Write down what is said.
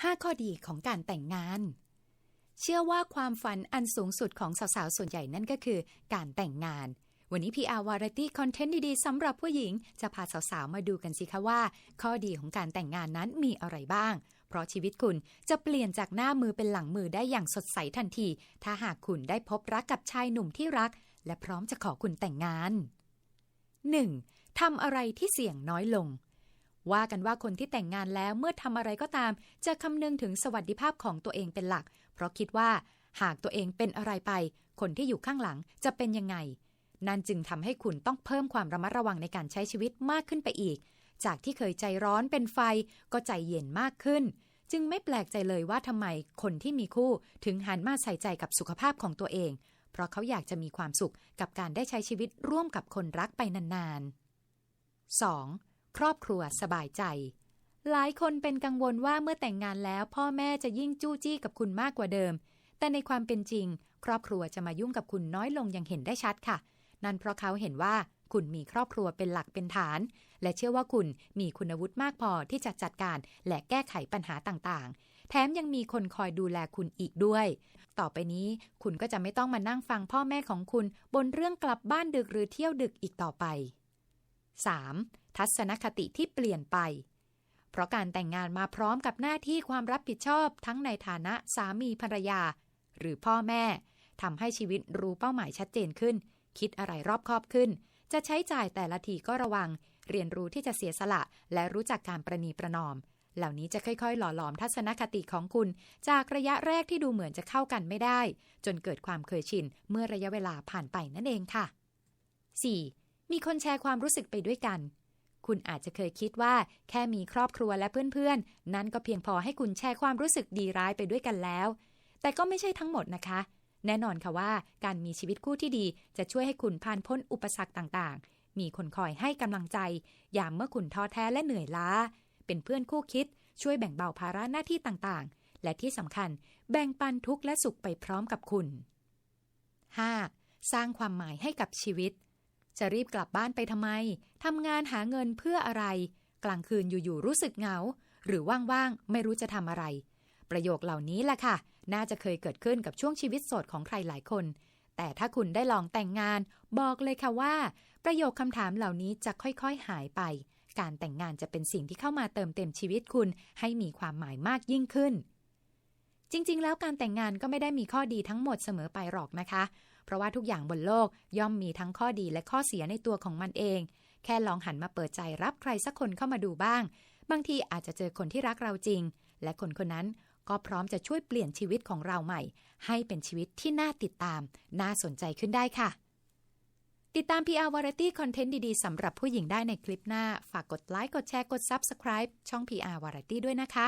5 ข้อดีของการแต่งงาน เชื่อว่าความฝันอันสูงสุดของสาวๆ ส่วนใหญ่นั่นก็คือการแต่งงาน วันนี้ PR Variety Content ดีๆสำหรับผู้หญิง จะพาสาวๆ มาดูกันสิคะว่า ข้อดีของการแต่งงานนั้นมีอะไรบ้าง เพราะชีวิตคุณจะเปลี่ยนจากหน้ามือเป็นหลังมือได้อย่างสดใสทันที ถ้าหากคุณได้พบรักกับชายหนุ่มที่รัก และพร้อมจะขอคุณแต่งงาน 1. ทำอะไรที่เสี่ยงน้อยลง ว่ากันว่าคนที่แต่งงานแล้วเมื่อทำอะไรก็ตาม จะคำนึงถึงสวัสดิภาพของตัวเองเป็นหลัก เพราะคิดว่าหากตัวเองเป็นอะไรไป คนที่อยู่ข้างหลังจะเป็นยังไง นั่นจึงทำให้คุณต้องเพิ่มความระมัดระวังในการใช้ชีวิตมากขึ้นไปอีก จากที่เคยใจร้อนเป็นไฟ ก็ใจเย็นมากขึ้น จึงไม่แปลกใจเลยว่าทำไมคนที่มีคู่ถึงหันมาใส่ใจกับสุขภาพของตัวเอง เพราะเขาอยากจะมีความสุขกับการได้ใช้ชีวิตร่วมกับคนรักไปนานๆ 2. ครอบครัวสบายใจ หลายคนเป็นกังวลว่าเมื่อแต่งงานแล้วพ่อแม่จะยิ่งจู้จี้กับคุณมากกว่าเดิม แต่ในความเป็นจริง ครอบครัวจะมายุ่งกับคุณน้อยลงอย่างเห็นได้ชัดค่ะ นั่นเพราะเขาเห็นว่าคุณมีครอบครัวเป็นหลักเป็นฐาน และเชื่อว่าคุณมีคุณวุฒิมากพอที่จะจัดการและแก้ไขปัญหาต่างๆ แถมยังมีคนคอยดูแลคุณอีกด้วย ต่อไปนี้คุณก็จะไม่ต้องมานั่งฟังพ่อแม่ของคุณ บนเรื่องกลับบ้านดึกหรือเที่ยวดึกอีกต่อไป 3. ทัศนคติที่เปลี่ยนไป เพราะการแต่งงานมาพร้อมกับหน้าที่ความรับผิดชอบทั้งในฐานะสามีภรรยา หรือพ่อแม่ทำให้ชีวิตรู้เป้าหมายชัดเจนขึ้น คิดอะไรรอบคอบขึ้น จะใช้จ่ายแต่ละทีก็ระวัง เรียนรู้ที่จะเสียสละ และรู้จักการประนีประนอม เหล่านี้จะค่อยๆ หล่อหลอมทัศนคติของคุณ จากระยะแรกที่ดูเหมือนจะเข้ากันไม่ได้ จนเกิดความเคยชินเมื่อระยะเวลาผ่านไปนั่นเองค่ะ 4. มีคนแชร์ความรู้สึกไปด้วยกัน คุณอาจจะเคยคิดว่าแค่มีครอบครัวและเพื่อนๆ นั้นก็เพียงพอให้คุณแชร์ความรู้สึกดีร้ายไปด้วยกันแล้ว แต่ก็ไม่ใช่ทั้งหมดนะคะ แน่นอนค่ะว่าการมีชีวิตคู่ที่ดีจะช่วยให้คุณผ่านพ้นอุปสรรคต่างๆ มีคนคอยให้กำลังใจ ยามเมื่อคุณท้อแท้และเหนื่อยล้า เป็นเพื่อนคู่คิด ช่วยแบ่งเบาภาระหน้าที่ต่างๆ และที่สำคัญ แบ่งปันทุกข์และสุขไปพร้อมกับคุณ 5. สร้างความหมายให้กับชีวิต จะรีบกลับบ้านไปทำไม ทำงานหาเงินเพื่ออะไร กลางคืนอยู่ๆรู้สึกเหงา หรือว่างๆ ไม่รู้จะทำอะไร ประโยคเหล่านี้แหละค่ะ น่าจะเคยเกิดขึ้นกับช่วงชีวิตโสดของใครหลายคน แต่ถ้าคุณได้ลองแต่งงาน บอกเลยค่ะว่า ประโยคคำถามเหล่านี้จะค่อยๆหายไป การแต่งงานจะเป็นสิ่งที่เข้ามาเติมเต็มชีวิตคุณ ให้มีความหมายมากยิ่งขึ้น จริง ๆ แล้วการแต่งงานก็ไม่ได้มีข้อดีทั้งหมดเสมอไปหรอกนะคะ เพราะว่าทุกอย่างบนโลกย่อมมีทั้งข้อดีและข้อเสียในตัวของมันเอง แค่ลองหันมาเปิดใจรับใครสักคนเข้ามาดูบ้าง บางทีอาจจะเจอคนที่รักเราจริง และคนคนนั้นก็พร้อมจะช่วยเปลี่ยนชีวิตของเราใหม่ ให้เป็นชีวิตที่น่าติดตาม น่าสนใจขึ้นได้ค่ะ ติดตาม PR Variety Content ดีๆสำหรับผู้หญิงได้ในคลิปหน้า ฝากกดไลค์ กดแชร์ กด Subscribe ช่อง PR Variety ด้วยนะคะ